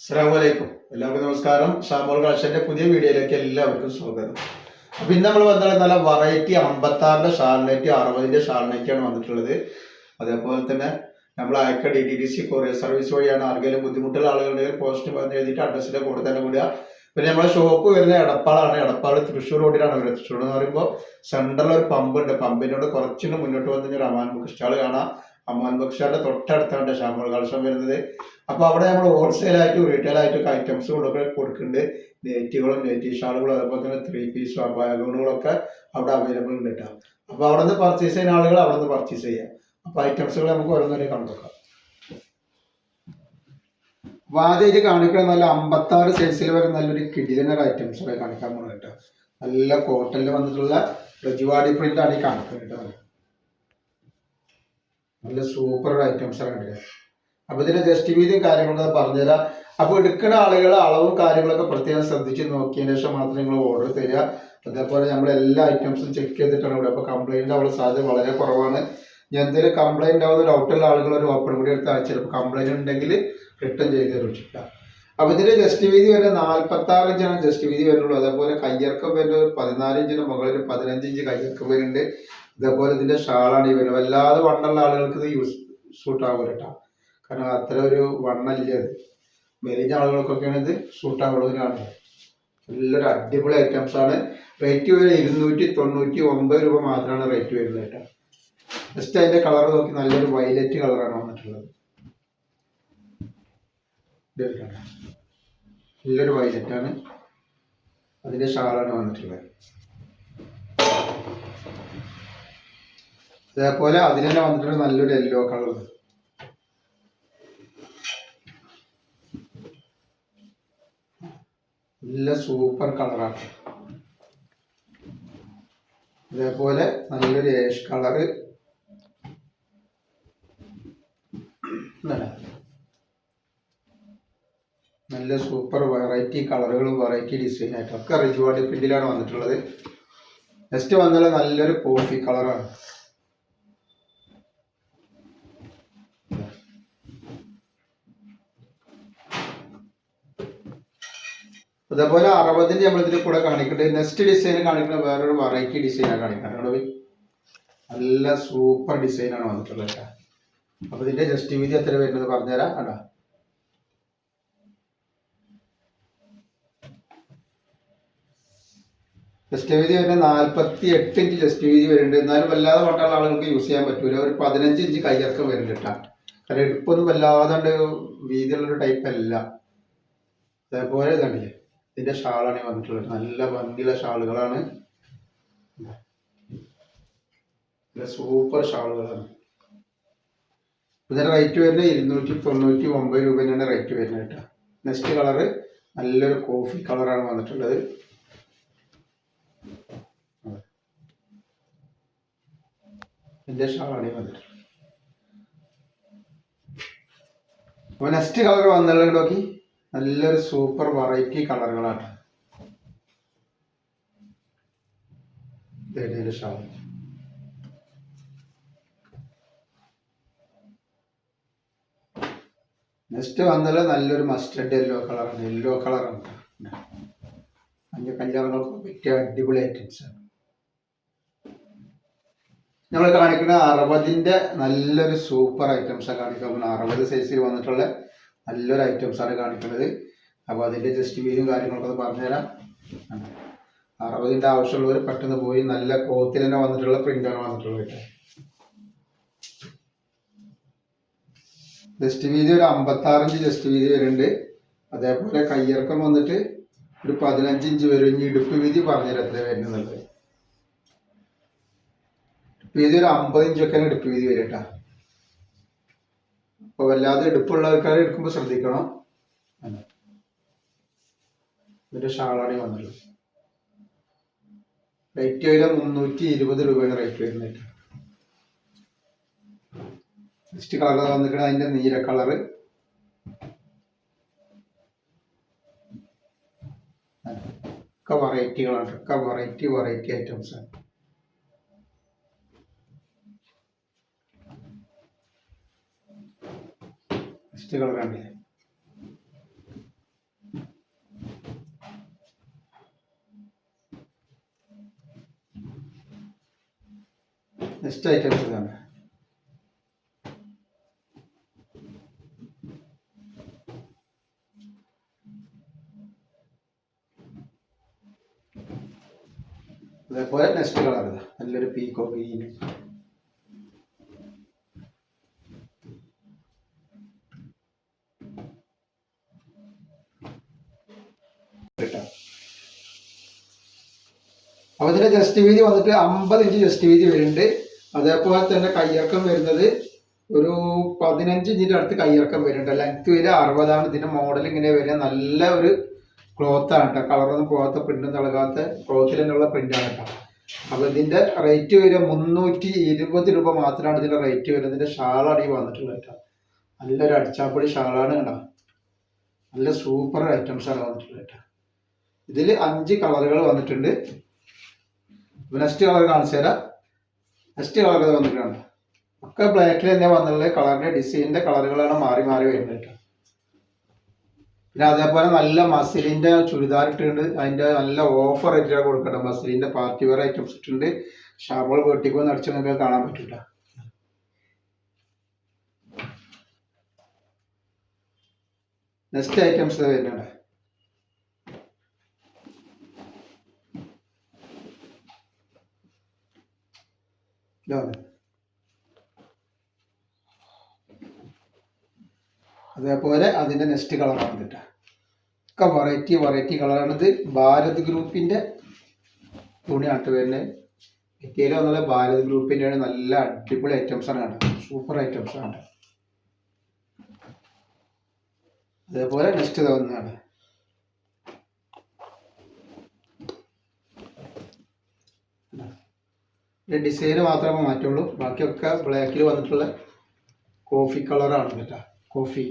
അസ്സാമലൈക്കും എല്ലാവർക്കും നമസ്കാരം. ഷാമോൾ കളക്ഷന്റെ പുതിയ വീഡിയോയിലേക്ക് എല്ലാവർക്കും സ്വാഗതം. അപ്പൊ ഇന്ന് നമ്മൾ വന്നത് നല്ല വെറൈറ്റി അമ്പത്തി ആറിന്റെ ഷാർനൈറ്റ് അറുപതിന്റെ ഷാർനൈറ്റാണ് വന്നിട്ടുള്ളത്. അതേപോലെ തന്നെ നമ്മൾ അയക്ക D D C courier service വഴിയാണ് ആർക്കെങ്കിലും ബുദ്ധിമുട്ടുള്ള ആളുകളുണ്ടെങ്കിൽ പോസ്റ്റ് വന്ന് എഴുതിയിട്ട് അഡ്രസ്സിന്റെ കൂടെ തന്നെ വിടുക. പിന്നെ നമ്മളെ ഷോപ്പ് വരുന്നത് എടപ്പാളാണ്. എടപ്പാൾ തൃശ്ശൂർ റോഡിലാണ് വരുന്നത് തൃശ്ശൂർ എന്ന് പറയുമ്പോൾ സെൻട്രൽ ഒരു പമ്പ് ഉണ്ട്. പമ്പിനോട് കുറച്ചുകൂടെ മുന്നോട്ട് വന്നു കഴിഞ്ഞാൽ റമാൻ ബുക്ക് സ്റ്റാൾ കാണാം. അമാൻ ബക്ഷാന്റെ തൊട്ടടുത്താണ് ഷാമോൾ കളക്ഷൻ വരുന്നത്. അപ്പൊ അവിടെ നമ്മൾ ഹോൾസെയിൽ ആയിട്ടും റീറ്റെയിൽ ആയിട്ടും ഐറ്റംസ് കൊടുക്ക കൊടുക്കുന്നുണ്ട്. നെറ്റുകളും നെറ്റി ഷാളുകളും അതേപോലെ തന്നെ ത്രീ പീസ് ഒക്കെ അവിടെ അവൈലബിൾ ഉണ്ട് കേട്ടോ അപ്പൊ അവിടെ നിന്ന് പർച്ചേസ് ചെയ്യുന്ന ആളുകൾ അവിടെ നിന്ന് പർച്ചേസ് ചെയ്യാം. അപ്പൊ ഐറ്റംസുകൾ നമുക്ക് ഓരോന്നേരെ കണ്ടുനോക്കാം അപ്പൊ ആദ്യമായിട്ട് കാണിക്കുന്ന നല്ല അമ്പത്തി ആറ് സൈസിൽ വരെ നല്ലൊരു കിടിലനർ ഐറ്റംസ് കാണിക്കാൻ പോകുന്നത് കേട്ടോ നല്ല കോട്ടണിൽ വന്നിട്ടുള്ള റജുവാടി പ്രിന്റ് ആണ് ഈ കാണിക്കുന്നത് കേട്ടോ നല്ല സൂപ്പർ ഐറ്റംസ് ആണ് കിട്ടുക അപ്പൊ ഇതിന്റെ ജസ്റ്റ് വീതിയും കാര്യങ്ങളൊക്കെ പറഞ്ഞുതരാം അപ്പൊ എടുക്കുന്ന ആളുകൾ അളവും കാര്യങ്ങളൊക്കെ പ്രത്യേകം ശ്രദ്ധിച്ച് നോക്കിയതിന് ശേഷം മാത്രം നിങ്ങൾ ഓർഡർ തരിക. അതേപോലെ നമ്മൾ എല്ലാ ഐറ്റംസും ചെക്ക് ചെയ്തിട്ടാണ് ഇവിടെ. അപ്പൊ കംപ്ലൈന്റ് ആവുന്ന സാധ്യത വളരെ കുറവാണ്. ഞാൻ എന്തെങ്കിലും കംപ്ലൈന്റ് ആവുന്ന ഡൗട്ടുള്ള ആളുകൾ ഒരു ഓപ്പൺ കൂടി എടുത്ത് അയച്ചു ചിലപ്പോൾ കംപ്ലൈന്റ് ഉണ്ടെങ്കിൽ റിട്ടേൺ ചെയ്ത് രക്ഷിക്കുക അപ്പൊ ഇതിന്റെ ജസ്റ്റ് വീതി വരെ നാൽപ്പത്തി ആറ് ഇഞ്ചാണ് ജസ്റ്റ് വീതി വരുന്നുള്ളൂ. അതേപോലെ കയ്യിറക്കം വരുന്നത് ഒരു പതിനാല് ഇഞ്ചിന് മുകളിൽ പതിനഞ്ച് ഇഞ്ച് കയ്യിറക്കം വരുന്നുണ്ട്. ഇതേപോലെ ഇതിന്റെ ഷാളാണ് വരുന്നത്. വല്ലാതെ വണ്ണുള്ള ആളുകൾക്ക് ഇത് യൂസ് സൂട്ട് ആകൂല കേട്ടോ കാരണം അത്ര ഒരു വണ്ണല്ല അത്. മെലിഞ്ഞ ആളുകൾക്കൊക്കെയാണ് ഇത് സൂട്ട് ആവുന്നതിനാണ് നല്ലൊരു അടിപൊളി ഐറ്റംസ് ആണ്. റേറ്റ് വരുന്നത് ഇരുന്നൂറ്റി തൊണ്ണൂറ്റി ഒമ്പത് രൂപ മാത്രമാണ് റേറ്റ് വരുന്നത് കേട്ടോ ജസ്റ്റ് അതിന്റെ കളർ നോക്കി നല്ലൊരു വയലറ്റ് കളറാണ് വന്നിട്ടുള്ളത്. ഇത്? നല്ലൊരു വൈലറ്റ് ആണ്. അതിന്റെ ഷാളാണ് വന്നിട്ടുള്ളത്. അതേപോലെ അതിന് തന്നെ വന്നിട്ടുള്ള നല്ലൊരു യെല്ലോ കളർ നല്ല സൂപ്പർ കളറാണ് അതേപോലെ നല്ലൊരു ഏഷ് കളറ് നല്ല സൂപ്പർ വെറൈറ്റി കളറുകളും വെറൈറ്റി ഡിസൈൻ ആയിട്ടും ഒക്കെ റിജുവാടി പ്രിന്റിലാണ് വന്നിട്ടുള്ളത്. നെക്സ്റ്റ് വന്നുള്ള നല്ലൊരു കോഫി കളറാണ് അതേപോലെ അറുപതിന്റെ നമ്മൾ ഇതിൽ കൂടെ കാണിക്കുന്നുണ്ട് നെക്സ്റ്റ് ഡിസൈൻ കാണിക്കുന്ന വേറൊരു വെറൈറ്റി ഡിസൈനാണ് കാണിക്കുന്നത് നല്ല സൂപ്പർ ഡിസൈനാണ് വന്നിട്ടുള്ളത് കേട്ടോ. അപ്പൊ ഇതിന്റെ ജസ്റ്റ് വീതി എത്ര വരുന്നത് പറഞ്ഞുതരാം കേട്ടോ. ജസ്റ്റ് വീതി വരുന്നത് നാൽപ്പത്തി എട്ട് ഇഞ്ച് ജസ്റ്റ് വീതി വരുന്നുണ്ട്. എന്നാലും വല്ലാതെ വട്ടുള്ള ആളുകൾക്ക് യൂസ് ചെയ്യാൻ പറ്റൂല. ഒരു പതിനഞ്ച് ഇഞ്ച് കയ്യിറക്കം വരുന്നുണ്ട് കാരണം എടുപ്പൊന്നും വല്ലാതെ വീതിയുള്ളൊരു ടൈപ്പ് അല്ല. അതേപോലെ ഇതാണ്ടില്ലേ ഇതിന്റെ ഷാളാണ് ഈ വന്നിട്ടുള്ളത്. നല്ല ഭംഗിയുള്ള ഷാളുകളാണ്. സൂപ്പർ ഷാളുകളാണ്. ഇതിന്റെ റേറ്റ് വരുന്നത് ഇരുന്നൂറ്റി തൊണ്ണൂറ്റി ഒമ്പത് രൂപ തന്നെയാണ് റേറ്റ് വരുന്നത് കേട്ടോ. നെക്സ്റ്റ് കളറ് നല്ലൊരു കോഫി കളറാണ് വന്നിട്ടുള്ളത്. ഇതിന്റെ ഷാളാണ് വന്നിട്ടുള്ളത്. അപ്പൊ നെക്സ്റ്റ് കളർ വന്നുള്ളത് നോക്കി. നല്ലൊരു സൂപ്പർ വെറൈറ്റി കളറുകളാണ്. നെക്സ്റ്റ് വന്നത് നല്ലൊരു മസ്റ്റർഡ് യെല്ലോ കളറാണ് യെല്ലോ കളറാണ് മഞ്ഞ കല്യാണങ്ങൾക്ക് പറ്റിയ അടിപൊളി ഐറ്റംസ് ആണ്. നമ്മൾ കാണിക്കുന്ന അറുപതിന്റെ നല്ലൊരു സൂപ്പർ ഐറ്റംസ് കാണിക്കാൻ പോകുന്നത് അറുപത് സൈസിൽ വന്നിട്ടുള്ള നല്ലൊരു ഐറ്റംസ് ആണ് കാണിക്കുന്നത്. അപ്പോൾ അതിന്റെ ജസ്റ്റ് വീലും കാര്യങ്ങളൊക്കെ പറഞ്ഞുതരാം. അറുപതിന്റെ ആവശ്യമുള്ളവർ പെട്ടെന്ന് പോയി നല്ല ക്ലോത്തിൽ തന്നെ വന്നിട്ടുള്ള പ്രിന്റാണ് വന്നിട്ടുള്ളത് കേട്ടോ. ജസ്റ്റ് വീതി ഒരു അമ്പത്താറിഞ്ച് ജസ്റ്റ് വീതി വരുന്നുണ്ട്. അതേപോലെ കയ്യിറക്കം വന്നിട്ട് ഒരു പതിനഞ്ച് ഇഞ്ച് വരും. ഇനി ഇടുപ്പ് വീതി പറഞ്ഞുതരാം എത്ര വരുന്നുള്ളത് ഇടുപ്പ് വീതി ഒരു അമ്പത് ഇഞ്ചൊക്കെയാണ് ഇടുപ്പ് വീതി വരും കേട്ടോ. അപ്പൊ വല്ലാതെ എടുപ്പുള്ള ആൾക്കാരെ എടുക്കുമ്പോൾ ശ്രദ്ധിക്കണം. ഇതിന്റെ ഷാളാണ് വന്നത്. റേറ്റ് വരെ മുന്നൂറ്റി ഇരുപത് രൂപയാണ് റേറ്റ് വരുന്നത്. ജസ്റ്റ് കളർ വന്നിട്ട് അതിന്റെ നീല കളറ് ഒക്കെ വെറൈറ്റികളാണ് ഒക്കെ variety variety items este programa. Este es el programa. Después, este es el. El. കേട്ടോ അപ്പോൾ ജസ്റ്റ് വീതി വന്നിട്ട് അമ്പത് ഇഞ്ച് ജസ്റ്റ് വീതി വരുന്നുണ്ട്. അതേപോലെ തന്നെ കയ്യിറക്കം വരുന്നത് ഒരു പതിനഞ്ച് ഇഞ്ചിന്റെ അടുത്ത് കയ്യിറക്കം വരുന്നുണ്ട്. ലെങ്ത് വരിക അറുപതാണ്. ഇതിന്റെ മോഡൽ ഇങ്ങനെ വരിക. നല്ല ഒരു ക്ലോത്ത് ആണ് കേട്ടോ. കളറൊന്നും പോകാത്ത പ്രിന്റും നൽകാത്ത ക്ലോത്തിൽ തന്നെയുള്ള പ്രിന്റ് ആണ് കേട്ടോ. അപ്പൊ ഇതിന്റെ റേറ്റ് വരിക മുന്നൂറ്റി ഇരുപത് രൂപ മാത്രമാണ് ഇതിന്റെ റേറ്റ് വരുന്നത് ഇതിന്റെ ഷാളാണ് ഈ വന്നിട്ടുള്ളത് കേട്ടോ. നല്ലൊരു അടിച്ചാപ്പൊടി ഷാളാണ് കേട്ടോ. നല്ല സൂപ്പർ ഐറ്റംസ് ആണ് വന്നിട്ടുള്ളത് കേട്ടോ. ഇതിൽ അഞ്ച് കളറുകൾ വന്നിട്ടുണ്ട്. നെക്സ്റ്റ് കളർ കാണിച്ചു തരാം. നെക്സ്റ്റ് കളർ വന്നിട്ടുണ്ട്. ഒക്കെ ബ്ലാക്കിൽ തന്നെ വന്നുള്ള കളറിന്റെ ഡിസൈനിന്റെ കളറുകളാണ് മാറി മാറി വരുന്നത് പിന്നെ അതേപോലെ നല്ല മസിലിന്റെ ചുരിദാർ ഇട്ടിട്ടുണ്ട്. അതിന്റെ നല്ല ഓഫർ ആയിട്ടാണ് കൊടുക്കട്ടെ. മസിലിന്റെ പാർട്ടി വെയർ ഐറ്റംസ് ഇട്ടിട്ടുണ്ട്. ഷാമ്പോൾ വെട്ടിക്കോ അടിച്ച് നിങ്ങൾക്ക് കാണാൻ പറ്റില്ല നെക്സ്റ്റ് ഐറ്റംസ് വരുന്നുണ്ട്. ഇതാണ്. അതേപോലെ അതിന്റെ നെക്സ്റ്റ് കളറാണ് കേട്ടോ. ഒക്കെ വെറൈറ്റി വെറൈറ്റി കളറാണിത് ഭാരത് ഗ്രൂപ്പിന്റെ തുണിയാട്ട് വരുന്നത്. മെറ്റീരിയൽ വന്നുള്ള ഭാരത് ഗ്രൂപ്പിന്റെ നല്ല അടിപൊളി ഐറ്റംസ് ആണ് കേട്ടോ. സൂപ്പർ ഐറ്റംസ് ആണ് അതേപോലെ നെക്സ്റ്റ് വന്നതാണ്. ഡിസൈന് മാത്രമേ മാറ്റുള്ളൂ. ബാക്കിയൊക്കെ ബ്ലാക്കിൽ വന്നിട്ടുള്ള കോഫി കളറാണ് കേട്ടോ. കോഫി